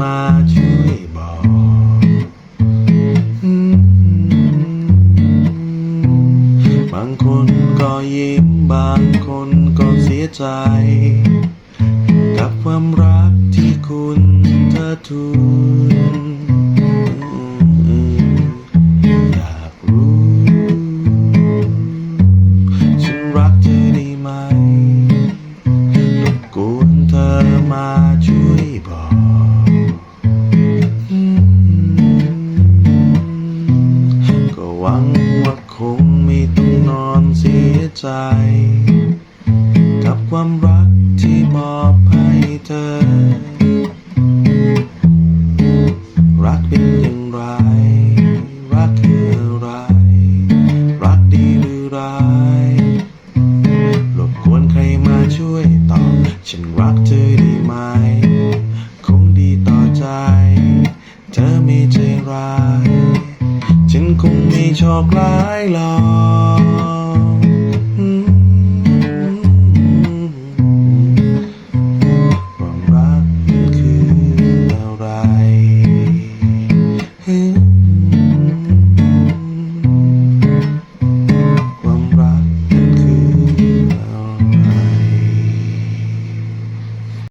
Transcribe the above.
มาช่วยบอกบางคนก็ยิ้มบางคนก็เสียใจ กับความรักที่คุณเธอถูก ใจ กับความรักที่มอบให้เธอ รักเป็นอย่างไร รักคืออะไร รักดีหรือร้ายรบกวนใครมาช่วยตอบ ฉันรักเธอด้ไหม คงดีต่อใจ เธอไม่ใจร้าย ฉันคงไม่โชคร้ายหรอก